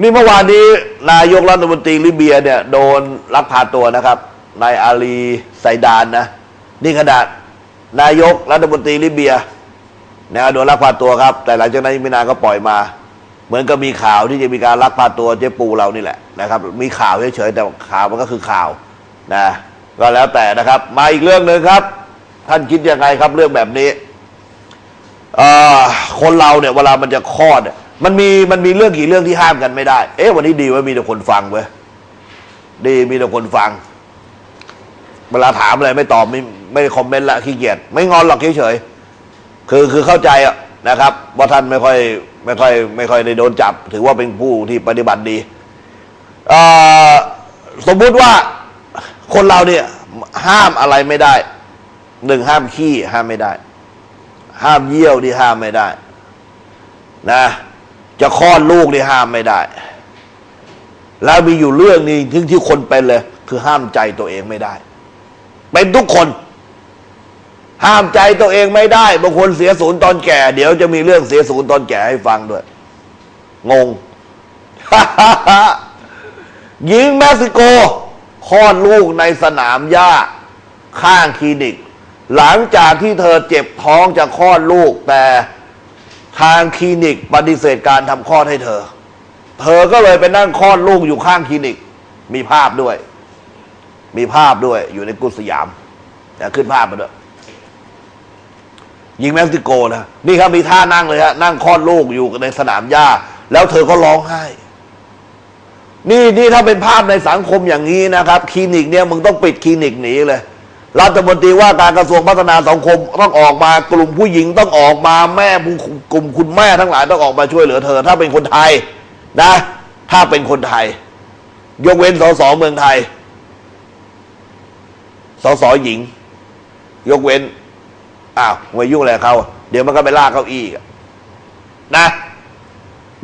นี่เมื่อวานนี้นายกรัฐมนตรีลิเบียเนี่ยโดนลักพาตัวนะครับนายอาลีไซดานนะนี่ขนาดนายกรัฐมนตรีลิเบียนะโดนลักพาตัวครับ แต่หลังจากนั้นไม่นานก็ปล่อยมา เหมือนกับมีข่าวที่จะมีการลักพาตัวเจ๊ปูเรานี่แหละนะครับ มีข่าวเฉยๆแต่ข่าวมันก็คือข่าวนะก็แล้วแต่นะครับ มาอีกเรื่องหนึ่งครับ ท่านคิดยังไงครับเรื่องแบบนี้คนเราเนี่ยเวลามันจะคลอดเนี่ย มันมีมันมีเรื่องกี่เรื่องที่ห้ามกันไม่ได้ เอ๊ะวันนี้ดีว้ยมีแต่คนฟังเว้ยดีมีแต่คนฟัง เวลาถามอะไรไม่ตอบไม่ไม่คอมเมนต์ละขี้เกียจไม่งอนหรอกเฉยๆคือคือเข้าใจอะนะครับ ว่าท่านไม่ค่อยไม่ค่อยไม่ค่อยได้โดนจับ ถือว่าเป็นผู้ที่ปฏิบัติดีอสมมุติว่าคนเราเนี่ย ห้ามอะไรไม่ได้หนึ่งห้ามขี้ห้ามไม่ได้ ห้ามเยี่ยวที่ห้ามไม่ได้ นะ จะคลอดลูกที่ห้ามไม่ได้ แล้วมีอยู่เรื่องนึงที่ที่คนเป็นเลย คือห้ามใจตัวเองไม่ได้ เป็นทุกคน ห้ามใจตัวเองไม่ได้บางคนเสียศูนย์ตอนแก่ เดี๋ยวจะมีเรื่องเสียศูนย์ตอนแก่ให้ฟังด้วย งงหญิงเม็กซิโกคลอดลูกในสนามหญ้าข้างคลินิก หลังจากที่เธอเจ็บท้องจะคลอดลูกแต่ ทางคลินิกปฏิเสธการทำคลอดให้เธอ เธอก็เลยไปนั่งคลอดลูกอยู่ข้างคลินิก มีภาพด้วย มีภาพด้วยอยู่ในกุศยามเดี๋ยวขึ้นภาพมาด้วยหญิงเม็กซิโกนะนี่ครับมีท่านั่งเลยฮะนั่งคลอดลูกอยู่ในสนามหญ้า แล้วเธอก็ร้องไห้ นี่นี่ถ้าเป็นภาพในสังคมอย่างนี้นะครับ คลินิกเนี่ยมึงต้องปิดคลินิกหนีเลย รัฐมนตรีว่าการกระทรวงพัฒนาสังคมต้องออกมากลุ่มผู้หญิงต้องออกมาแม่กลุ่มคุณแม่ทั้งหลายต้องออกมาช่วยเหลือเธอ ถ้าเป็นคนไทยนะ ถ้าเป็นคนไทย ยกเว้นสสเมืองไทยสสหญิง ยกเว้นอ้าวไว้ยุ่งอะไรเขาเดี๋ยวมันก็ไปลากเก้าอี้นะ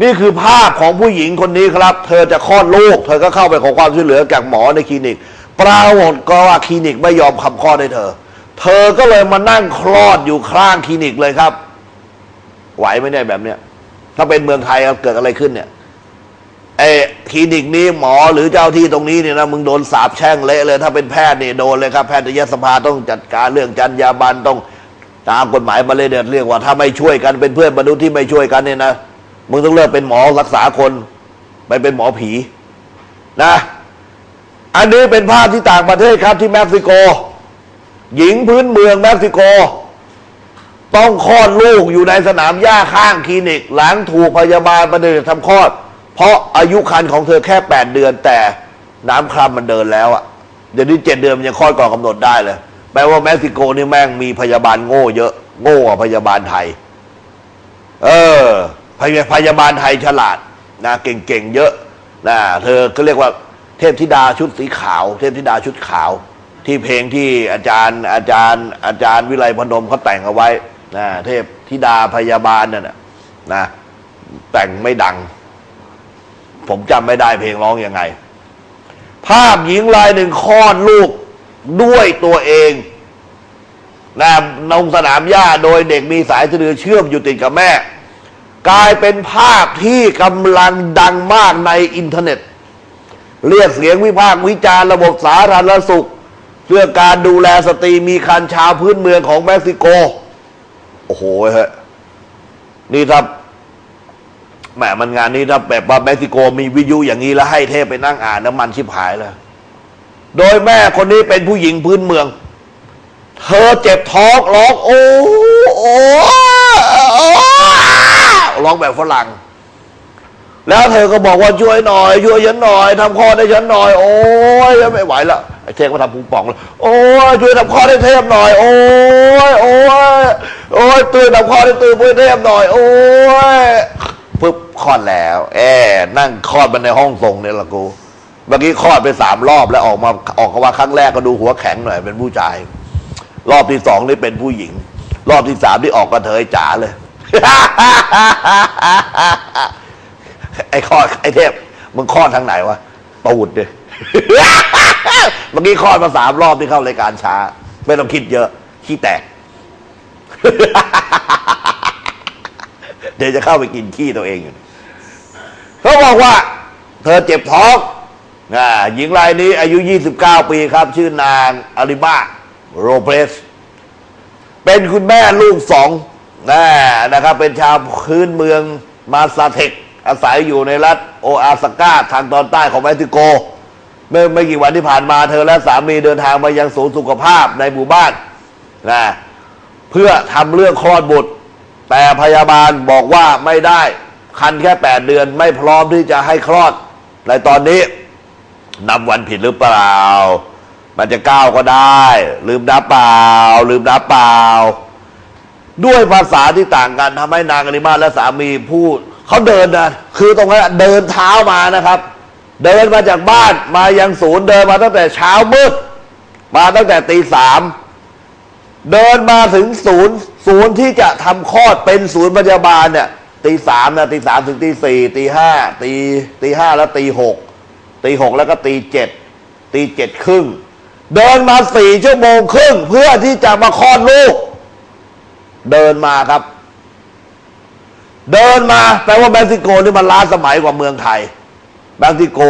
นี่คือภาพของผู้หญิงคนนี้ครับ เธอจะคลอดลูก เธอก็เข้าไปขอความช่วยเหลือจากหมอในคลินิก ปรากฏก็ว่าคลินิกไม่ยอมคำคลอดให้เธอ เธอก็เลยมานั่งคลอดอยู่ข้างคลินิกเลยครับ ไหวไหมเนี่ยแบบเนี้ยถ้าเป็นเมืองไทยครับเกิดอะไรขึ้นเนี่ยไอ้คลินิกนี้หมอหรือเจ้าที่ตรงนี้เนี่ยนะมึงโดนสาบแช่งเละเลย ถ้าเป็นแพทย์เนี่ยโดนเลยครับ แพทยสภาต้องจัดการเรื่องจรรยาบรรณต้องตามกฎหมายมาเลยเนี่ยเรียกว่าถ้าไม่ช่วยกันเป็นเพื่อนมนุษย์ที่ไม่ช่วยกันเนี่ยนะมึงต้องเลิกเป็นหมอรักษาคน ไปเป็นหมอผีนะ อันนี้เป็นภาพที่ต่างประเทศครับที่เม็กซิโก หญิงพื้นเมืองเม็กซิโก ต้องคลอดลูกอยู่ในสนามหญ้าข้างคลินิก หลังถูกพยาบาลประเดิษทำคลอด เพราะอายุครรภ์ของเธอแค่แปดเดือนแต่น้ำคร่ำมันเดินแล้วอะเดี๋ยวนี้เจ็ดเดือนมันยังคลอดก่อนกำหนดได้เลยแปลว่าเม็กซิโกนี่แม่งมีพยาบาลโง่เยอะโง่กว่าพยาบาลไทย เออพยาพยาบาลไทยฉลาดนะเก่งๆเยอะนะเธอก็เรียกว่า เทพธิดาชุดสีขาว เทพธิดาชุดขาว ที่เพลงที่อาจารย์อาจารย์อาจารย์วิไลพนมเขาแต่งเอาไว้นะเทพธิดาพยาบาลนั่นนะนะแต่งไม่ดัง ผมจำไม่ได้เพลงร้องยังไง ภาพหญิงรายหนึ่งคลอดลูกด้วยตัวเองนะลงสนามหญ้าโดยเด็กมีสายสะดือเชื่อมอยู่ติดกับแม่ กลายเป็นภาพที่กำลังดังมากในอินเทอร์เน็ต เรียกเสียงวิพากษ์วิจารณ์ระบบสาธารณสุขเรื่อการดูแลสตรีมีคันชาวพื้นเมืองของเม็กซิโก โอ้โหเฮ้ยนี่ถ้าแหมมันงานนี้ถ้าแบบว่าเม็กซิโกมีวิทยุอย่างนี้แล้วให้เทพไปนั่งอ่านน้ำมันชิบหายเลยโดยแม่คนนี้เป็นผู้หญิงพื้นเมือง เธอเจ็บท้องร้องโอ้โอ้ร้องแบบฝรั่ง แล้วเธอก็บอกว่าช่วยหน่อยช่วยฉันหน่อยทำคลอดให้ฉันหน่อย โอ้ยไม่ไหวละไอ้เทพมาทำพุงป่องเลยโอ้ยช่วยทำคลอดให้เทพหน่อย โอ้ยโอ้ยโอ้ยตื่นทำคลอดให้ตื่นเพื่อเทพหน่อย โอ้ยปึ๊บคลอดแล้ว แอบนั่งคลอดมันในห้องทรงเนี่ยละกูเมื่อกี้คลอดไปสามรอบแล้วออกมาออกมาครั้งแรกก็ดูหัวแข็งหน่อยเป็นผู้ชาย รอบที่สองนี่เป็นผู้หญิง รอบที่สามที่ออกกระเทยจ๋าเลย ไอ้คลอดไอ้เทพมึงคลอดทางไหนวะตูดดิเมื่อกี้คลอดมาสามรอบที่เข้ารายการช้า ไม่ต้องคิดเยอะ ขี้แตก เดี๋ยวจะเข้าไปกินขี้ตัวเองอยู่เขาบอกว่า เธอเจ็บท้องอ่าหญิงรายนี้อายุ 29 ปีครับ ชื่อนางอาริมาโรเปสเป็นคุณแม่ลูกสองนะนะครับ เป็นชาวพื้นเมืองมาซาเทค อาศัยอยู่ในรัฐโออาซาก้าทางตอนใต้ของเม็กซิโก เมื่อไม่กี่วันที่ผ่านมาเธอและสามีเดินทางมายังศูนย์สุขภาพในหมู่บ้านนะเพื่อทำเรื่องคลอดบุตร แต่พยาบาลบอกว่าไม่ได้คันแค่แปดเดือนไม่พร้อมที่จะให้คลอด ในตอนนี้นับวันผิดหรือเปล่า มันจะก้าวก็ได้ ลืมนับเปล่า ลืมนับเปล่า ด้วยภาษาที่ต่างกันทำให้นางอนิมาและสามีพูด เขาเดินนะคือตรงนั้นเดินเท้ามานะครับ เดินมาจากบ้านมายังศูนย์เดินมาตั้งแต่เช้ามืดมาตั้งแต่ตีสามเดินมาถึงศูนย์ ศูนย์ที่จะทำคลอดเป็นศูนย์พยาบาลเนี่ยตีสามนะตีสามถึงตีสี่ตีห้าตีตีห้าแล้วตีหกตีหกแล้วก็ตีเจ็ดตีเจ็ดครึ่ง เดินมาสี่ชั่วโมงครึ่ง เพื่อที่จะมาคลอดลูก เดินมาครับ เดินมาแปลว่าเม็กซิโกนี่มันล้าสมัยกว่าเมืองไทยเม็กซิโก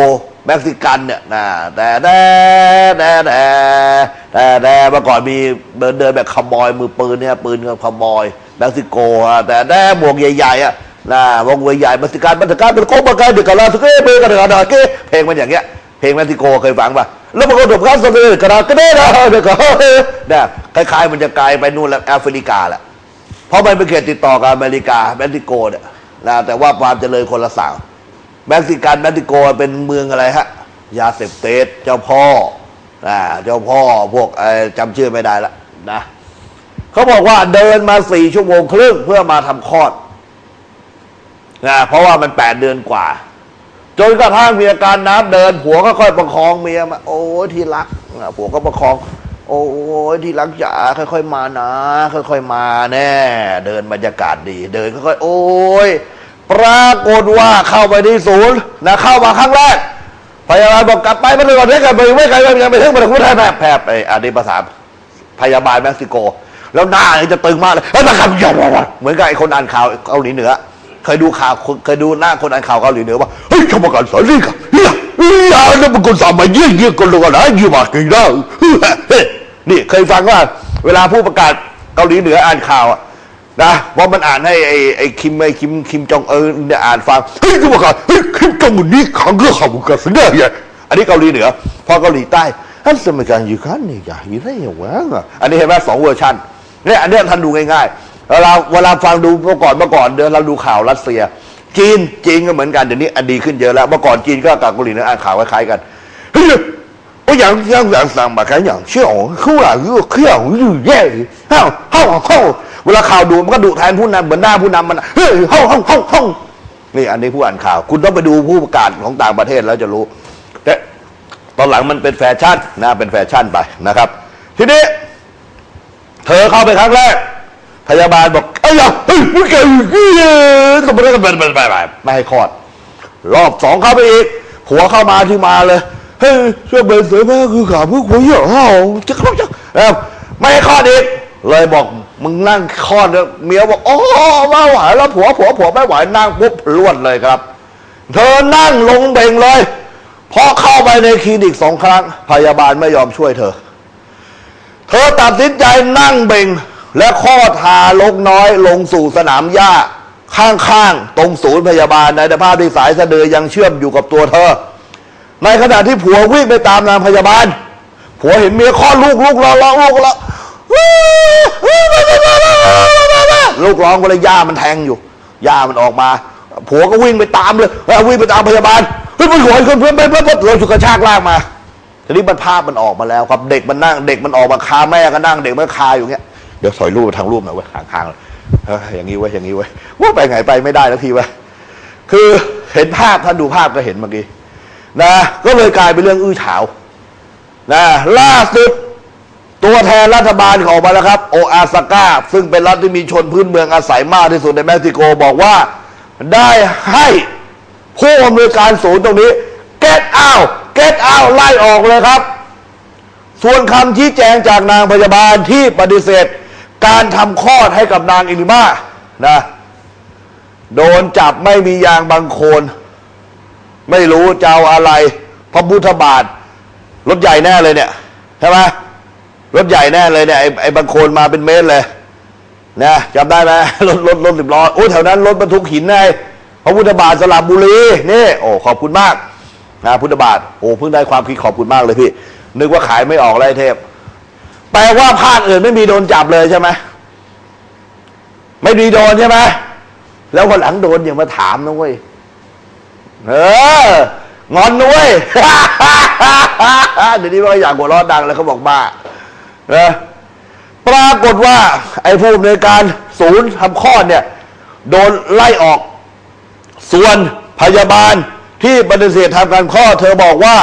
เม็กซิกันเนี่ยนะแต่แต่แต่แต่แต่แต่เมื่อก่อนมีเดินเดินแบบขโมยมือปืนเนี่ยปืนกับขโมยเม็กซิโกอะแต่แต่หมวกใหญ่ๆอะนะหมวกใหญ่ๆเม็กซิกันเม็กซิกันเป็นโคบกันเดกกันแล้วสเก้เบกันเด็กกันเด็กเพลงมันอย่างเงี้ยเพลงเม็กซิโกเคยฟังป่ะแล้วมันก็ดบกันสเก้กันเด็กกันเด็กเด็กกันเนี่ยคล้ายๆมันจะกลายไปนู่นแล้วแอฟริกาแหละ เพราะมันเป็นเขตติดต่อกับอเมริกาเม็กซิโกเนี่ยนะแต่ว่าความเจริญคนละสั่งเม็กซิกันเม็กซิโกเป็นเมืองอะไรฮะยาเสพติดเจ้าพ่อนะเจ้าพ่อพวกจำชื่อไม่ได้ละนะเขาบอกว่าเดินมาสี่ชั่วโมงครึ่งเพื่อมาทำคลอดนะเพราะว่ามันแปดเดือนกว่า จนกระทั่งมีอาการน้ำเดิน ผัวก็ค่อยประคองเมียมาโอ้ที่รักผัวก็ประคอง โอ้ยที่รักจ๋าค่อยๆมานะ ค่อยๆมาแน่ เดินบรรยากาศดี เดินค่อยๆโอ้ยปรากฏว่าเข้าไปที่ศูนย์นะเข้ามาครั้งแรกพยาบาลบอกกลับไปไม่ได้ก่อนไม่กันไปไม่ไกลไม่ไกลไปถึงไปถึงไม่ได้แพร่แพร่ไปอันนี้ภาษาพยาบาลเม็กซิโก แล้วหน้าจะตึงมากเลยแล้วนะครับยาบอกเหมือนกับไอ้คนอ่านข่าวเกาหลีเหนือ เคยดูข่าวเคยดูหน้าคนอ่านข่าวเกาหลีเหนือว่าเฮ้ยทำกันสอนนี่กับเฮียเฮียนั่นเป็นคนสามมาเยี่ยเยี่ยคนละกันนะยี่มากินได้ นี่เคยฟังว่า เวลาผู้ประกาศเกาหลีเหนืออ่านข่าวอะนะว่ามันอ่านให้ไอ้ไอ้คิมไอ้คิมคิมจองเอิญเนี่ยอ่านฟังเฮ้ยผู้ประกาศเฮ้ยคิมจองอุนนี่ขังก็ขังกันสิเนี่ยอันนี้เกาหลีเหนือ พอเกาหลีใต้ท่านสมัยการอยู่กันนี่อย่าอยู่ได้อย่างว่าอันนี้เห็นไหมสองเวอร์ชันเนี่ยอันนี้ท่านดูง่ายๆเวลาเวลาฟังดูเมื่อก่อนเมื่อก่อนเดี๋ยวเราดูข่าวรัสเซีย จีนจีนก็เหมือนกันเดี๋ยวนี้อันดีขึ้นเยอะแล้วเมื่อก่อนจีนก็กับเกาหลีเหนืออ่านข่าวคล้ายๆกันเฮ้ย 我养养养上吧，敢养笑，哭啊，又哭啊，又耶，เฮ้าเฮ้าเฮ้าเวลาข่าวดูมันก็ดุแทนผู้นำเหมือนหน้าผู้นำมันอะเฮ้ยเฮ้าเฮ้าเฮ้าเฮ้านี่อันนี้ผู้อ่านข่าว คุณต้องไปดูผู้ประกาศของต่างประเทศแล้วจะรู้ แต่ตอนหลังมันเป็นแฟชั่นนะเป็นแฟชั่นไปนะครับ ทีนี้ เธอเข้าไปครั้งแรก พยาบาลบอกเอ้ยเฮ้ยมึงแกเฮ้ยก็ไม่ได้กันไปไปไปไม่ให้คลอด รอบสองเข้าไปอีก ผัวเข้ามาที่มาเลย เ ฮ้ยช่วยเบนเสือแม่คือขาเพื่อหัวเหี้ยเฮาจะเข้าจะแล้วไม่ให้คลอดอีกเลยบอกมึงนั่งคลอด้วเมียบอกโอ้ไม่ไหวแล้วผัวผัวผัวไม่ไหวนั่งปุ๊บพรวดเลยครับ เธอนั่งลงเบ่งเลยพอเข้าไปในคลินิกสองครั้ง พยาบาลไม่ยอมช่วยเธอ เธอตัดสินใจนั่งเบ่ง และข้อทารกน้อยลงสู่สนามหญ้า ข้างๆ ตรงศูนย์พยาบาลในสภาพที่สายสะดือยังเชื่อมอยู่กับตัวเธอ ในขณะที่ผัววิ่งไปตามนางพยาบาล ผัวเห็นเมียคลอดลูกลูกร้องร้องลูกร้องลูกร้องก็เลยย่ามันแทงอยู่ย่ามันออกมา ผัวก็วิ่งไปตามเลยวิ่งไปตามพยาบาลเฮ้ยมันหวยคนเพื่อนเพื่อนเพื่อนเราฉุกกระชากลากมาทีนี้มันภาพมันออกมาแล้วครับเด็กมันนั่งเด็กมันออกมาคาแม่ก็นั่งเด็กมันคาอยู่เงี้ยเดี๋ยวถอยรูปทางรูปหน่อยเว้ยห่างๆเอออย่างนี้เว้ยอย่างนี้เว้ยว่าไปไงไปไม่ได้แล้วทีเว้ยคือเห็นภาพท่านดูภาพก็เห็นเมื่อกี้ นะก็เลยกลายเป็นเรื่องอื้อฉาวนะล่าสุดตัวแทนรัฐบาลออกมาแล้วครับ โออาซาก้า ซึ่งเป็นรัฐที่มีชนพื้นเมืองอาศัยมากที่สุดในเม็กซิโกบอกว่าได้ให้ผู้อำนวยการศูนย์ตรงนี้ get out get out ไล่ออกเลยครับ ส่วนคำชี้แจงจากนางพยาบาลที่ปฏิเสธ การทำคลอดให้กับนางอิลิมานะโดนจับไม่มียางบางโคน ไม่รู้จะเอาอะไร พระพุทธบาทรถใหญ่แน่เลยเนี่ยใช่ไหมรถใหญ่แน่เลยเนี่ยไอ้ไอ้บางโคนมาเป็นเมตรเลยนะจำได้ไหมรถรถรถสิบล้อโอ้แถวนั้นรถบรรทุกหินไงพระพุทธบาทสลับบุรีนี่โอ้ขอบคุณมากนะพุทธบาทโอ้เพิ่งได้ความคิดขอบคุณมากเลยพี่นึกว่าขายไม่ออกไอ้เทพ แปลว่าภาคอื่นไม่มีโดนจับเลยใช่ไหมไม่มีโดนใช่ไหมแล้ววันหลังโดนอย่ามาถามนะเว้ย เอองอนนุ้ยเดี๋ยวนี้ว่าอยากหัวเร้อดังแล้วเขาบอกบ้าเออปรากฏว่า ไอ้ผู้อำนวยการศูนย์ทำคลอเนี่ย โดนไล่ออก ส่วนพยาบาลที่ปฏิเสธทำการคลอเธอบอกว่า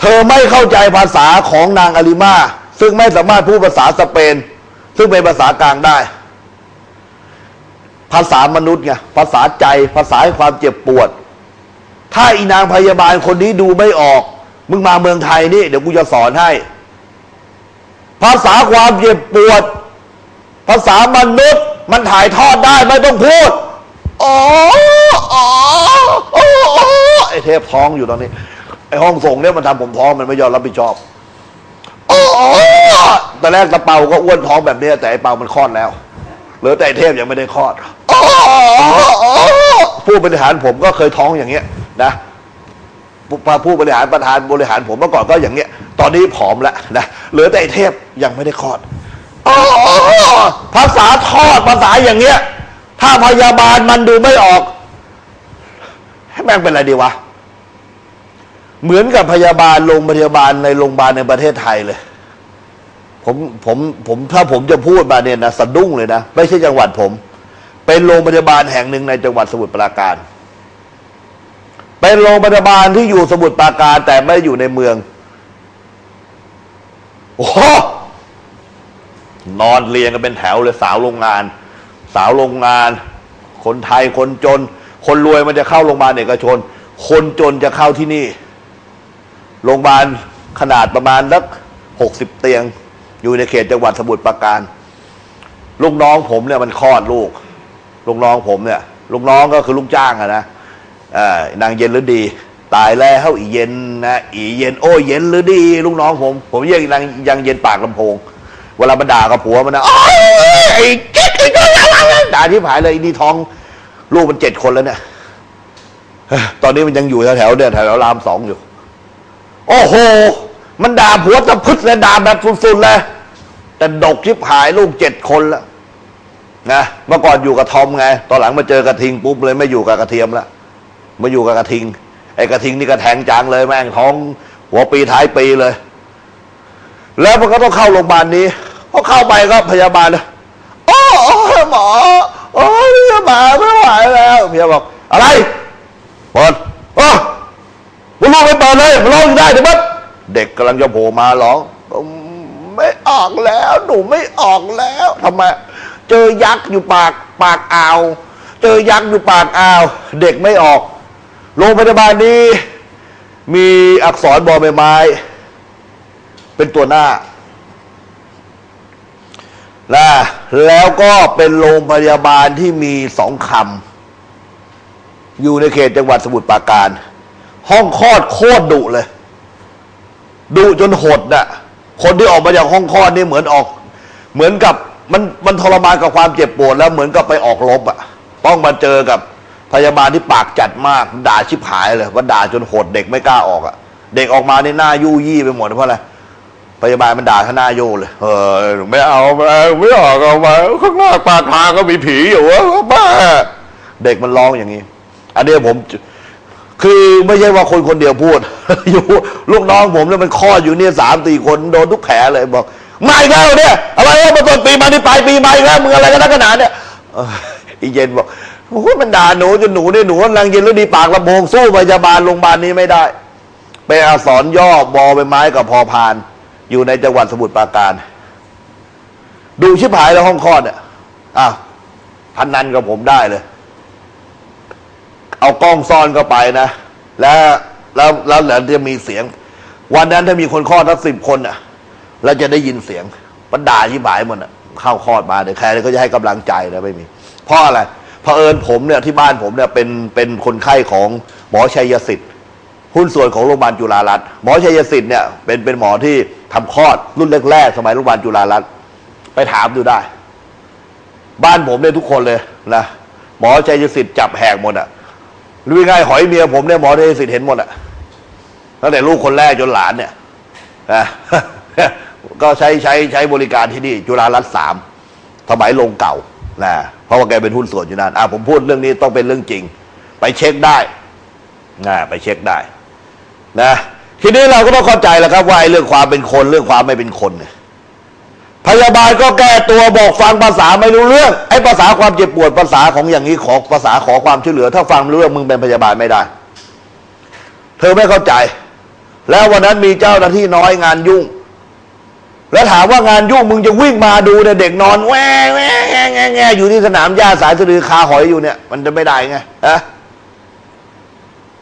เธอไม่เข้าใจภาษาของนางอาลิมา ซึ่งไม่สามารถพูดภาษาสเปน ซึ่งเป็นภาษากลางได้ ภาษามนุษย์ไงภาษาใจภาษาความเจ็บปวด ถ้าอีนางพยาบาลคนนี้ดูไม่ออก มึงมาเมืองไทยนี่ เดี๋ยวกูจะสอนให้ ภาษาความเจ็บปวด ภาษามนุษย์ มันถ่ายทอดได้ไม่ต้องพูดอ๋ออ๋ออ๋อไอเทพท้องอยู่ตอนนี้ ไอห้องส่งเนี่ยมันทำผมท้องมันไม่ยอมรับผิดชอบอ๋อแต่แรกตะเปาก็อ้วนท้องแบบนี้แต่ไอเปามันคลอดแล้วเหลือแต่เทพยังไม่ได้คลอด อ๋อผู้บริหารผมก็เคยท้องอย่างเงี้ยนะผู้ผู้บริหารประธานบริหารผมเมื่อก่อนก็อย่างเงี้ย ตอนนี้ผอมแล้วนะเหลือแต่ไอ้เทพยังไม่ได้คลอดอ๋อภาษาทอดภาษาอย่างเงี้ย ถ้าพยาบาลมันดูไม่ออก ให้แม่งเป็นอะไรดีวะ เหมือนกับพยาบาลโรงพยาบาลในโรงพยาบาลในประเทศไทยเลย ผมผมผมถ้าผมจะพูดมาเนี่ยนะสะดุ้งเลยนะ ไม่ใช่จังหวัดผม เป็นโรงพยาบาลแห่งหนึ่งในจังหวัดสมุทรปราการ เป็นโรงพยาบาลที่อยู่สมุทรปราการ แต่ไม่อยู่ในเมือง โอ้โหนอนเรียงกันเป็นแถวเลยสาวโรงงาน สาวโรงงาน คนไทยคนจน คนรวยมันจะเข้าโรงพยาบาลเอกชน คนจนจะเข้าที่นี่ โรงพยาบาลขนาดประมาณสักหกสิบเตียง อยู่ในเขตจังหวัดสมุทรปราการ ลูกน้องผมเนี่ยมันคลอดลูก ลูกน้องผมเนี่ยลูกน้องก็คือลูกจ้างอะนะอ่อนางเย็นหรือดี ตายแล้วอีเย็นนะอีเย็นโอ้เย็นหรือดี ลูกน้องผม ผมเรียกนางยังเย็นปากลำโพง เวลามันด่ากับผัวมันนะโอ้ไอ้เจ๊กไอ้เจ๊ด่าที่ผายเลยนี่ท้อง ลูกมันเจ็ดคนแล้วเนี่ยตอนนี้มันยังอยู่แถวๆเนี่ยแถวรามสองอยู่ โอ้โห มันด่าผัวตะพึดเลยด่าแบบสุดๆเลยแต่ดกชิบหายลูกเจ็ดคนแล้ว นะเมื่อก่อนอยู่กับทอมไง ตอนหลังมาเจอกระทิงปุ๊บเลยไม่อยู่กับกระเทียมละมาอยู่กับกระทิง ไอ้กระทิงนี่กระแทงจังเลยแม่งท้อง หัวปีท้ายปีเลย แล้วมันก็ต้องเข้าโรงพยาบาลนี้พอเข้าไปก็พยาบาลนะโอ้หมอโอ้ยหมาไม่ไหวแล้วพยาบาลบอก อะไรเปิดโอ้มึงลองไปเปิดเลยมันร้องอยู่ได้เดี๋ยวมัเด็กกำลังจะโผล่มาหรอไม่ออกแล้ว หนูไม่ออกแล้วทำไม เจอยักษ์อยู่ปากปากอ่าว เจอยักษ์อยู่ปากอ่าว เด็กไม่ออก โรงพยาบาลนี้ มีอักษรบอใบไม้ เป็นตัวหน้านะแล้วก็เป็นโรงพยาบาลที่มีสองคำอยู่ในเขตจังหวัดสมุทรปราการ ห้องคลอดโคตรดุเลยดุจนหดน่ะคนที่ออกมาจากห้องคลอดนี่เหมือนออก เหมือนกับ มันมันทรมานกับความเจ็บปวดแล้วเหมือนกับไปออกรบอะ ต้องมาเจอกับพยาบาลที่ปากจัดมากด่าชิบหายเลยว่าด่าจนหดเด็กไม่กล้าออกอะ เด็กออกมาในหน้ายู่ยี่ไปหมดเพราะอะไรพยาบาลมันด่าท่าหน้าโยเลยเออไม่เอาไม่ไม่ออกเอามาข้างหน้าปากทางก็มีผีอยู่วะบ้าเด็กมันร้องอย่างนี้ อันนี้ผมคือไม่ใช่ว่าคนคนเดียวพูด อยู่ลูกน้องผมเนี่ยมันคลอดอยู่เนี่ยสามสี่คนโดนทุกแผลเลยบอก ไม่แล้วเนี่ยอะไรวะมาต้นปีมาที่ปลายปีมาอีกแล้วมึงอะไรกันนักกันหนาเนี่ยเอออีเย็นบอกโอ้ยมันด่าหนูจนหนูเนี่ยหนูกำลังเย็นแล้วดีปากลำโพงสู้พยาบาลโรงพยาบาลนี้ไม่ได้เป็นอักษรย่อบอใบไม้กับพอพาน อยู่ในจังหวัดสมุทรปราการ ดูชิบหายแล้วห้องคลอดเนี่ยอ้าวพันนันกับผมได้เลย เอากล้องซ่อนเข้าไปนะ แล้วแล้วแล้วแล้วจะมีเสียง วันนั้นถ้ามีคนคลอดทั้งสิบคนอะ เราจะได้ยินเสียงมันด่าที่บ่ายหมดอะเข้าคลอดมาเดี๋ยวใครก็จะให้กำลังใจนะไม่มี เพราะอะไรเพราะเอิญผมเนี่ยที่บ้านผมเนี่ยเป็นเป็นคนไข้ของหมอชัยสิทธิ์หุ้นส่วนของโรงพยาบาลจุฬารัตน์หมอชัยสิทธิ์เนี่ยเป็นเป็นหมอที่ทำคลอดรุ่นแรกๆสมัยโรงพยาบาลจุฬารัตน์ไปถามดูได้ บ้านผมเนี่ยทุกคนเลยนะหมอชัยสิทธิ์จับแหกหมดอะรู้ยังไงหอยเมียผมเนี่ยหมอชัยสิทธิ์เห็นหมดอะตั้งแต่ลูกคนแรกจนหลานเนี่ยนะ ก็ใช้ใช้ใช้บริการที่นี่ จุฬารัตน์สามสมัยลงเก่านะเพราะว่าแกเป็นหุ้นส่วนอยู่นั่นอะผมพูดเรื่องนี้ต้องเป็นเรื่องจริง ไปเช็คได้นะไปเช็คได้ นะ ทีนี้เราก็ต้องเข้าใจแล้วครับว่าไอ้เรื่องความเป็นคนเรื่องความไม่เป็นคนเนี่ยพยาบาลก็แก้ตัวบอกฟังภาษาไม่รู้เรื่องไอ้ภาษาความเจ็บปวดภาษาของอย่างนี้ขอภาษาขอความช่วยเหลือ ถ้าฟังไม่รู้เรื่องมึงเป็นพยาบาลไม่ได้ เธอไม่เข้าใจ แล้ววันนั้นมีเจ้าหน้าที่น้อยงานยุ่ง แล้วถามว่างานยุ่งมึงจะวิ่งมาดูเนี่ยเด็กนอนแว่แว่แง่แง่แง่อยู่ที่สนามหญ้าสายสะดือคาหอยอยู่เนี่ย มันจะไม่ได้ไงฮะ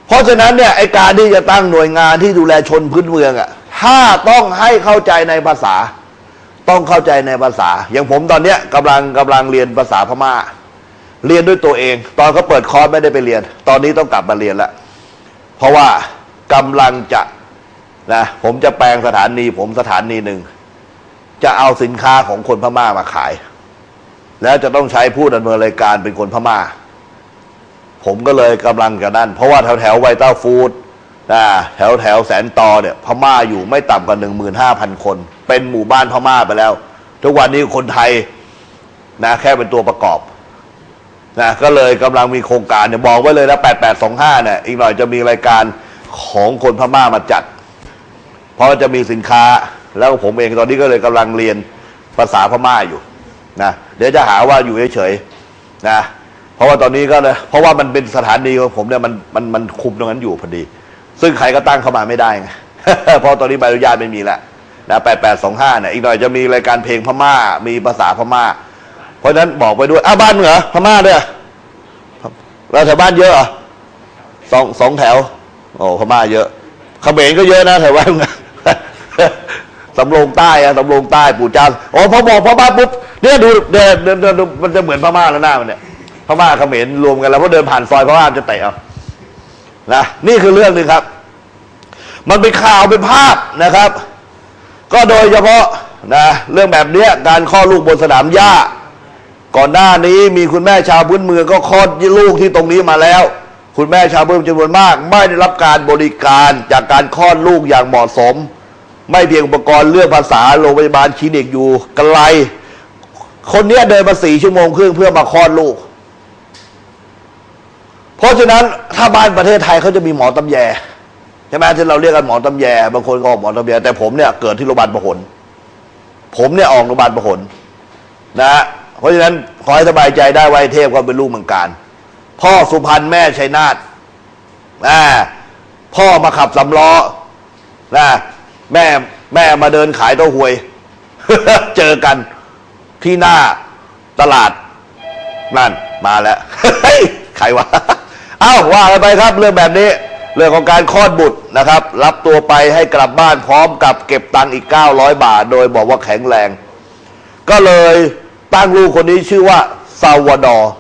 เพราะฉะนั้นเนี่ยไอการที่จะตั้งหน่วยงานที่ดูแลชนพื้นเมืองอะ่ะถ้าต้องให้เข้าใจในภาษา ต้องเข้าใจในภาษา อย่างผมตอนเนี้ยกำลังกำลังเรียนภาษาพม่า เรียนด้วยตัวเอง ตอนเขาเปิดคอร์สไม่ได้ไปเรียน ตอนนี้ต้องกลับมาเรียนแล้วเพราะว่ากำลังจะนะผมจะแปลงสถานี ผมสถานีหนึ่ง จะเอาสินค้าของคนพม่ามาขาย แล้วจะต้องใช้ผู้ดำเนินรายการเป็นคนพม่า ผมก็เลยกำลังจะนั่นเพราะว่าแถวแถวไวต้าฟูดนะแถวแถวแสนตอเนี่ยพม่าอยู่ไม่ต่ำกว่าหนึ่งหมื่นห้าพันคน เป็นหมู่บ้านพม่าไปแล้ว ทุกวันนี้คนไทยนะแค่เป็นตัวประกอบนะก็เลยกำลังมีโครงการเนี่ยบอกไว้เลยนะแปดแปดสองห้าเนี่ยอีกหน่อยจะมีรายการของคนพม่ามาจัด เพราะจะมีสินค้า แล้วผมเองตอนนี้ก็เลยกำลังเรียนภาษาพม่าอยู่นะเดี๋ยวจะหาว่าอยู่เฉยๆนะเพราะว่าตอนนี้ก็เลยเพราะว่ามันเป็นสถานีของผมเนี่ยมันมันมันคุมตรงนั้นอยู่พอดี ซึ่งใครก็ตั้งเข้ามาไม่ได้ไงเพราะตอนนี้ใบอนุญาตไม่มีแล้วนะแปดแปดสองห้าเนี่ยอีกหน่อยจะมีรายการเพลงพม่า มีภาษาพม่า เพราะฉะนั้นบอกไปด้วยอ้าวบ้านเหรอพม่าด้วยเราแถวบ้านเยอะเหรอสองสองแถว โอ้พม่าเยอะเขมรก็เยอะนะแถวบ้าน สำโรงใต้อะสำโรงใต้ปู่จานโอ้พอบอกพม่าปุ๊บเนี่ยดูเดินเดินเดินมันจะเหมือนพม่าแล้วหน้ามันเนี่ยพม่าเขมรรวมกันแล้วเพราะเดินผ่านซอยพม่าจะเตะเอานะนี่คือเรื่องหนึ่งครับ มันเป็นข่าวเป็นภาพนะครับ ก็โดยเฉพาะนะเรื่องแบบเนี้ยการคลอดลูกบนสนามหญ้า ก่อนหน้านี้มีคุณแม่ชาวพื้นเมืองก็คลอดลูกที่ตรงนี้มาแล้ว คุณแม่ชาวพื้นเมืองจำนวนมาก ไม่ได้รับการบริการจากการคลอดลูกอย่างเหมาะสม ไม่เพียงอุปกรณ์เรื่องภาษาโรงพยาบาลคลินิกอยู่ไกล คนเนี้ยเดินมาสี่ชั่วโมงครึ่งเพื่อมาคลอดลูก เพราะฉะนั้นถ้าบ้านประเทศไทยเขาจะมีหมอตำแยใช่ไหมที่เราเรียกกันหมอตำแยบางคนก็ออกหมอตำแยแต่ผมเนี่ยเกิดที่โรงพยาบาลประหลผมเนี่ยออกโรงพยาบาลประหลนะเพราะฉะนั้นขอให้สบายใจได้ไว้เทพก็เป็นลูกเมืองการ พ่อสุพรรณแม่ชัยนาทอ่าพ่อมาขับสำล้อนะ แม่แม่มาเดินขายเต้าหวย เจอกันที่หน้าตลาด นั่นมาแล้วเฮ้ยใครวะเอ้าว่ากันไปครับเรื่องแบบนี้ เรื่องของการคลอดบุตรนะครับ รับตัวไปให้กลับบ้านพร้อมกับเก็บตังค์อีก 900 บาท โดยบอกว่าแข็งแรง ก็เลยตั้งลูกคนนี้ชื่อว่าซาวาดอร์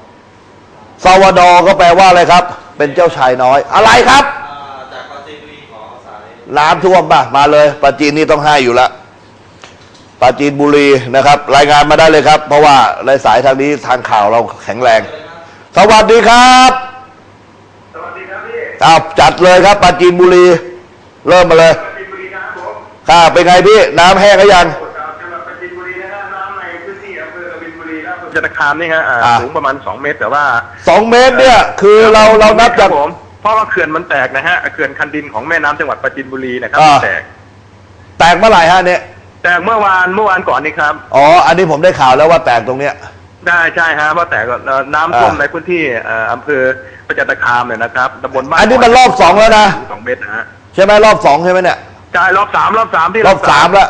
ซาวาดอร์ก็แปลว่าอะไรครับ เป็นเจ้าชายน้อยอะไรครับ อ่าจากปราจีนบุรีขอ สายน้ำท่วมป่ะมาเลยปราจีนนี่ต้องให้อยู่ละปราจีนบุรีนะครับ รายงานมาได้เลยครับ เพราะว่าในสายทางนี้ทางข่าวเราแข็งแรง สวัสดีครับสวัสดีครับพี่อ้าวจัดเลยครับปราจีนบุรี เริ่มมาเลยปราจีนบุรีครับผมค่ะเป็นไงพี่น้ำแห้งหรือยังจังหวัดปราจีนบุรีนะฮะน้ำในพื้นที่อำเภอกบินบุรีและอำเภอจันทคามนี่ฮะอ่าอ่าสูงประมาณ2เมตรแต่ว่าสองเมตรเนี่ย คือเราเรานับคจารักบผมเพ ราะว่าเขื่อนมันแตกนะฮะเขื่อนคันดินของแม่น้ำจังหวัดปราจีนบุรีนะครับอ่าแตก แตกเมื่อไหร่ฮะเนี่ย แตกเมื่อวานเมื่อวานก่อนนี่ครับ อ๋อ อันนี้ผมได้ข่าวแล้วว่าแตกตรงเนี้ย ได้ใช่ฮะว่าแตกเอ่อน้ำท่วมอ่า ในพื้นที่เอ่ออำเภอประจันตคามเนี่ยนะครับตำบลบ้านอันนี้มันรอบสองแล้วนะ สองเมตรนะฮะใช่ไหมรอบสองใช่ไหมเนี่ย ใช่รอบสามรอบสามที่รอบสามแล้ว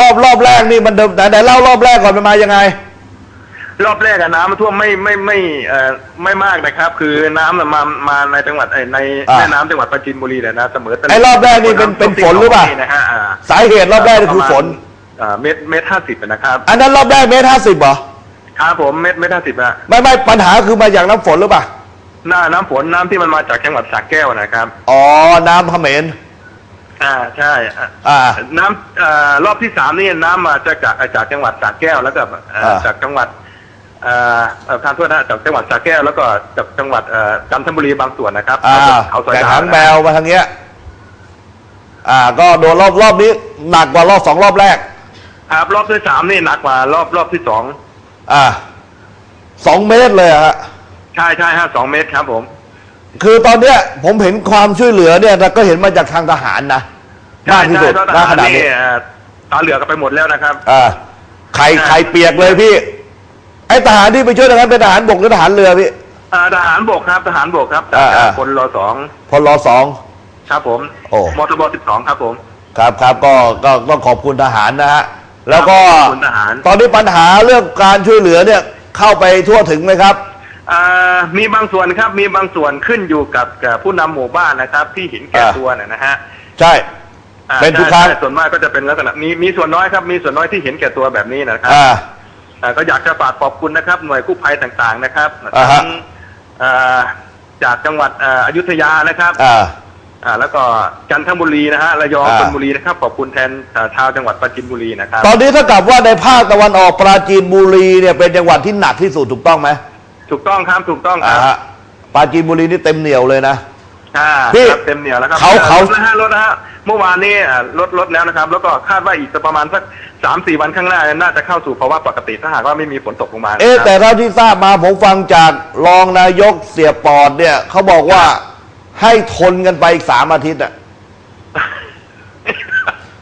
รอบรอบแรกนี่มันเดิมไหนไหนเล่ารอบแรกก่อนมันมายังไง รอบแรกอะน้ำมันท่วมไม่ไม่ไม่เอ่อไม่มากนะครับ คือน้ำน่ะมามาในจังหวัดเอ่อในอ่าแม่น้ำจังหวัดปราจีนบุรีเนี่ยนะเสมอตลิ่งไอ้รอบแรกนี่เป็นเป็นฝนหรือเปล่า นะฮะอ่าสาเหตุรอบแรกนี่คือฝนอ่าเมตรเมตรห้าสิบนะครับอันนั้นรอบแรกเมตรห้าสิบเหรอ ครับผมเมตรเมตรห้าสิบอะไม่ไม่ปัญหาคือมาจากน้ำฝนหรือเปล่า หน้าน้ำฝนน้ำที่มันมาจากจังหวัดสระแก้วนะครับ อ๋อ น้ำเขมร อ่าใช่อะอ่า น้ำเอ่อรอบที่สามนี่น้ำมาจากจากจากจังหวัดสระแก้วแล้วก็เอ่ออ่าจากจังหวัดเอ่อเอ่อ ทานโทษนะจากจังหวัดสระแก้วแล้วก็จากจังหวัดเอ่อจันทบุรีบางส่วนนะครับอ่าเขาสอยแต่ดาวหางแมวมาทางเนี้ย อ่า ก็โดนรอบรอบนี้หนักกว่ารอบสองรอบแรก ครับรอบที่สามนี่หนักกว่ารอบรอบที่สองอ่าสองเมตรเลยอะฮะ ใช่ใช่ฮะสองเมตรครับผม คือตอนเนี้ยผมเห็นความช่วยเหลือเนี่ยแต่ก็เห็นมาจากทางทหารนะมากที่สุดใช่ณใช่ขณะนี้เอ่อตาเหลือกกันไปหมดแล้วนะครับ อ่าไข่ไข่เปียกเลยพี่ไอ้ทหารที่ไปช่วยทางนั้นเป็นทหารบกหรือทหารเรือพี่ อ่าทหารบกครับทหารบกครับอ่าอ่า คนรอสองพลสอง ครับผมโอ้มทบสิบสองครับผม ครับครับก็ก็ต้องขอบคุณทหารนะฮะแล้วก็ขอบคุณทหาร ตอนนี้ปัญหาเรื่องการช่วยเหลือเนี่ยเข้าไปทั่วถึงไหมครับ อ่ามีบางส่วนครับมีบางส่วนขึ้นอยู่กับกับผู้นำหมู่บ้านนะครับ ที่เห็นแก่อ่า ตัวนะนะฮะใช่ อ่าเป็นทุกครั้ง ใช่ใช่ส่วนมากก็จะเป็นลักษณะมีมีส่วนน้อยครับมีส่วนน้อยที่เห็นแก่ตัวแบบนี้นะครับ อ่าอ่า ก็อยากจะฝากขอบคุณนะครับ หน่วยกู้ภัยต่างๆนะครับอ่าฮะ ทั้งอ่าจากจังหวัดอ่าอยุธยานะครับอ่า อ่าแล้วก็จันทบุรีนะฮะระยองอ่า ชลบุรีนะครับขอบคุณแทนอ่าชาวจังหวัดปราจีนบุรีนะครับตอนนี้ถ้ากับว่าในภาคตะวันออกปราจีนบุรีเนี่ยเป็นจังหวัดที่หนักที่สุดถูกต้องไหมถูกต้องครับถูกต้องคอ่ารับ ฮะปราจีนบุรีนี่เต็มเหนียวเลยนะ อ่าพี่ครับเต็มเหนียวแล้วครับเขาเขา ลดนะฮะลดนะฮะเมื่อวานนี้อ่าลดลดแล้วนะครับ แล้วก็คาดว่าอีกสักประมาณสักสามสี่วันข้างหน้าน่าจะเข้าสู่ภาวะปกติถ้าหากว่าไม่มีฝนตกลงมาเอ๊ะนะครับแต่เท่าที่ทราบมาผมฟังจากรองนายกเสียปอดเนี่ยเขาบอกว่าให้ทนกันไปอีกสามอาทิตย์อะ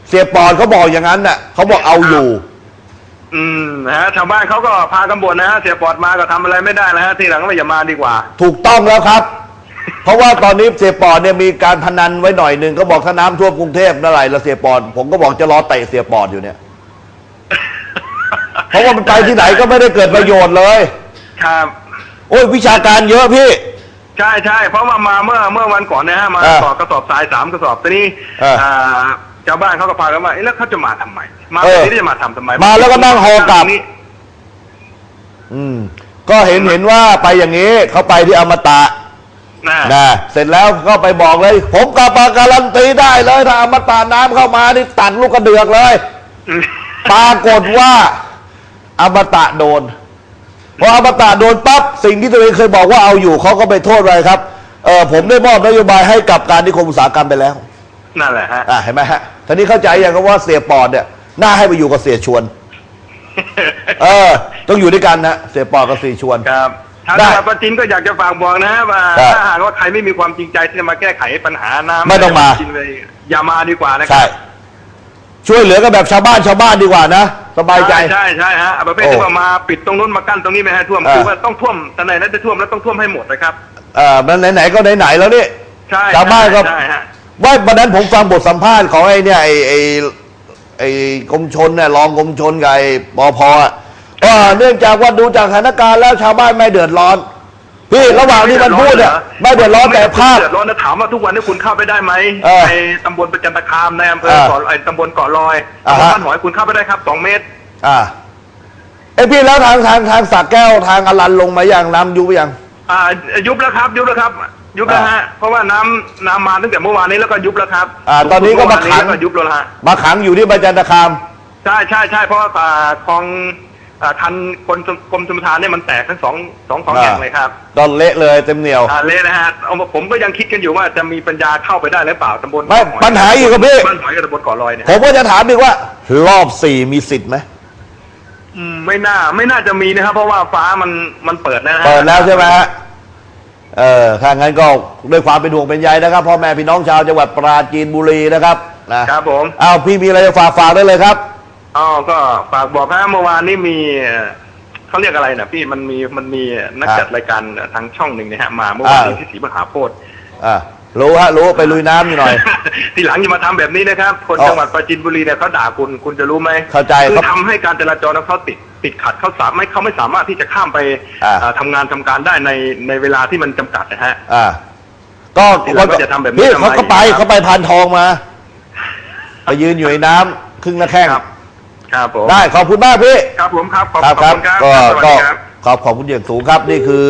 เสียปอดเขาบอกอย่างนั้นน่ะเขาบอกเอาอยู่ อืมนะฮะชาวบ้านเขาก็พากันบ่นนะฮะเสียปอดมาก็ทำอะไรไม่ได้นะฮะทีหลังก็อย่ามาดีกว่า ถูกต้องแล้วครับ เพราะว่าตอนนี้เสียปอดเนี่ยมีการพนันไว้หน่อยหนึ่งเขาบอกถ้าน้ำท่วมกรุงเทพเมื่อไหร่ละเสียปอดผมก็บอกจะรอเตะเสียปอดอยู่เนี่ย เพราะว่ามันไปที่ไหนก็ไม่ได้เกิดประโยชน์เลย ครับโอ้ยวิชาการเยอะพี่ ใช่ใช่เพราะว่ามาเมื่อเมื่อวันก่อนนะฮะมาเออต่อกระสอบทรายสามกระสอบตอนนี้เอออ่าชาวบ้านเขาก็พากันว่าเอ๊ะแล้วเขาจะมาทำไมมาเอแบบอนี้จะมาทำทำไมมาแล้วก็นั่งหอกลับ นี่อืม ก็เห็นเห็นว่าไปอย่างนี้เขาไปที่อมตะ นะนะเสร็จแล้วก็ไปบอกเลย ผมกลับมาการันตีได้เลยถ้าอมตะน้ำเข้ามานี่ตัดลูกกระเดือกเลย ปรากฏว่า อมตะโดนพออมตะโดนปั๊บสิ่งที่ตัวเองเคยบอกว่าเอาอยู่เขาก็ไปโทษอะไรครับเออผมได้มอบนโยบายให้กับการนิคมอุตสาหกรรมไปแล้วนั่นแหละฮะอ่าเห็นไหมฮะทีนี้เข้าใจยังครับว่าเสียปอดเนี่ยน่าให้ไปอยู่กับเสียชวน เออ ต้องอยู่ด้วยกันนะเสียปอดกับเสียชวนครับ ทางได้จังหวัดประจินก็อยากจะฝากบอกนะว่าครับถ้าหากว่าใครไม่มีความจริงใจที่จะมาแก้ไขปัญหาน้ำไม่ต้องมาในจังหวัดประจินเลยอย่ามาดีกว่านะคใช่ รับช่วยเหลือกันแบบชาวบ้านชาวบ้านดีกว่านะ สบายใจ ใช่ใช่ฮะประเภทโอ้ที่ว่ามาปิดตรงนู้นมากั้นตรงนี้ไม่ให้ท่วมอ่า คือว่าต้องท่วมแต่ไหนนั้นจะท่วมแล้วต้องท่วมให้หมดนะครับ เออมันไหนๆก็ไหนๆแล้วนี่ ใช่ชาวบ้านก็ ใช่ฮะ ว่าวันนั้นผมฟังบทสัมภาษณ์ของไอ้เนี่ยไอ้ไอ้ไอ้กรมชนเนี่ยรองกรมชนกับไอ้ปอพอะว่า เนื่องจากว่าดูจากสถานการณ์แล้วชาวบ้านไม่เดือดร้อน พี่ระหว่างที่มันพูดเนี่ยไม่เดือดร้อนแต่ภาพเดือดร้อนนะถามว่าทุกวันนี้คุณเข้าไปได้ไหมเออในตำบลประจันตคามในอำเภอเออเกาะไอ้ตำบลเกาะลอยอ่าตำบลฮะบ้านหอยคุณเข้าไปได้ครับสองเมตร อ่าไอยพี่แล้วทางทางทางสากแก้วทางอลันลงมาอย่างน้ำยุบไปยัง อ่า ยุบแล้วครับ ยุบแล้วครับ ยุบแล้วฮะเพราะว่าน้ำน้ำมาตั้งแต่เมื่อวานนี้แล้วก็ยุบแล้วครับ อ่า ตอนนี้ก็มาขังเอวนนี้แล้วก็ยุบแล้วฮะมาขังอยู่ที่ประจันตคาม ใช่ใช่ใช่เพราะว่าอ่าคลองอ่า ทันคนกรมชลประทานเนี่ยมันแตกทั้งสองสองสองอ่าแห่งเลยครับตอนเละเลยเต็มเหนียวอ่าเละนะฮะเอามาผมก็ยังคิดกันอยู่ว่าจะมีปัญญาเข้าไปได้หรือเปล่าตำบลไม่เกาะยปัญหาอยู่กับพี่บ้านหอยกับตำบลเกาะลอยเนี่ยผมก็จะถามอีกว่ารอบสี่มีสิทธิ์ไหมอืมไม่น่าไม่น่าจะมีนะครับ เพราะว่าฟ้ามันมันเปิดนะฮะเปิดแล้วใช่ไหมฮะเออถ้างั้นก็ด้วยความเป็นห่วงเป็นใยนะครับพ่อแม่พี่น้องชาวจังหวัดปราจีนบุรีนะครับนะครับผมอ้าวพี่มีอะไรจะฝากฝากได้เลยครับ อ๋อก็ฝากบอกนะเมื่อวานนี้มีเอ่อเขาเรียกอะไรนะพี่มันมีมันมีนักอ่าจัดรายการทางช่องหนึ่งเนี่ยฮะมาเมื่อวานนี้อ่าที่ศรีมหาโพธิ์อ่ารู้ฮะรู้ไปลุยน้ำอยู่หน่อย ทีหลังอย่ามาทำแบบนี้นะครับ คนอ๋อจังหวัดปราจีนบุรีเนี่ยเขาด่าคุณคุณจะรู้ไหมเข้าใจคืครัอบทำให้การจราจรของเขาติดติดขัดเขาสามไม่เขาไม่สามารถที่จะข้ามไปอ่าเอ่อทำงานทำการได้ในในเวลาที่มันจำกัดนะฮะอ่าก็ทีหลังก็จะทำแบบนี้พี่ทำไมเขาก็ไปครับเขาไปพานทองมา ไปยืนอยู่ในน้ำครึ่งหน้าแข้ง ครับครับผมได้ขอบคุณมากพี่ ครับผมครับขอบครับขอบครับคุณครับก็สวัสก็ดีครับ ขอบขอบคุณอย่างสูงครับนี่คือ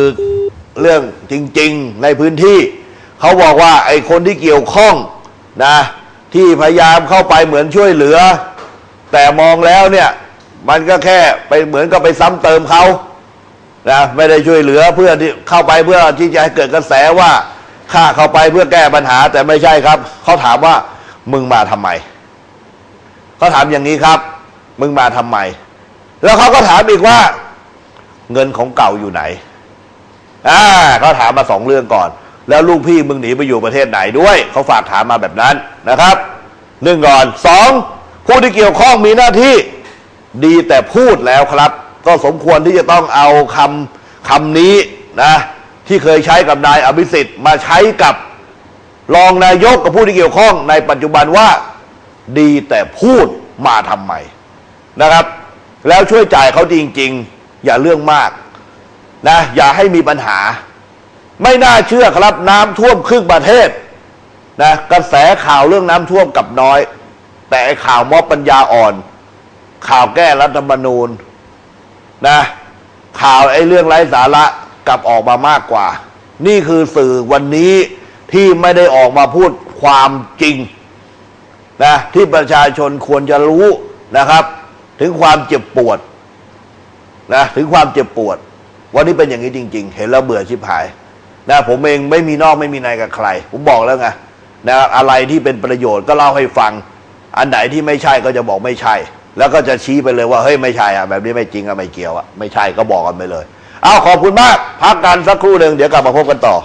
เรื่องจริง ๆ ในพื้นที่ เขาบอกว่าไอ้คนที่เกี่ยวข้องนะ ที่พยายามเข้าไปเหมือนช่วยเหลือ แต่มองแล้วเนี่ย มันก็แค่ไปเหมือนกับไปซ้ำเติมเขานะไม่ได้ช่วยเหลือเพื่อที่เข้าไปเพื่อที่จะให้เกิดกระแสว่าข้าเข้าไปเพื่อแก้ปัญหา แต่ไม่ใช่ครับเขาถามว่ามึงมาทำไมเขาถามอย่างนี้ครับ มึงมาทำไม แล้วเขาก็ถามอีกว่า เงินของเก่าอยู่ไหนอ่าเขาถามมาสองเรื่องก่อน แล้วลูกพี่มึงหนีไปอยู่ประเทศไหนด้วย เขาฝากถามมาแบบนั้นนะครับหนึ่งก่อนสองผู้ที่เกี่ยวข้องมีหน้าที่ดีแต่พูดแล้วครับ ก็สมควรที่จะต้องเอาคำคำนี้นะที่เคยใช้กับนายอภิสิทธิ์มาใช้กับรองนายกกับผู้ที่เกี่ยวข้องในปัจจุบันว่าดีแต่พูดมาทำไม นะครับ แล้วช่วยจ่ายเขาจริง ๆ อย่าเรื่องมากนะอย่าให้มีปัญหา ไม่น่าเชื่อครับน้ำท่วมครึ่งประเทศนะกระแสข่าวเรื่องน้ำท่วมกับน้อย แต่ข่าวมอบปัญญาอ่อน ข่าวแก้รัฐธรรมนูญนะข่าวไอ้เรื่องไร้สาระกลับออกมามากกว่า นี่คือสื่อวันนี้ที่ไม่ได้ออกมาพูดความจริงนะที่ประชาชนควรจะรู้นะครับ ถึงความเจ็บปวดนะถึงความเจ็บปวด วันนี้เป็นอย่างนี้จริง ๆ เห็นแล้วเบื่อชิบหายนะผมเองไม่มีนอกไม่มีในกับใคร ผมบอกแล้วไงนะอะไรที่เป็นประโยชน์ก็เล่าให้ฟัง อันไหนที่ไม่ใช่ก็จะบอกไม่ใช่ แล้วก็จะชี้ไปเลยว่าเฮ้ยไม่ใช่อะแบบนี้ไม่จริงอะไม่เกี่ยวอะไม่ใช่ก็บอกกันไปเลย เอาขอบคุณมาก พักกันสักครู่หนึ่งเดี๋ยวกลับมาพบกันต่อ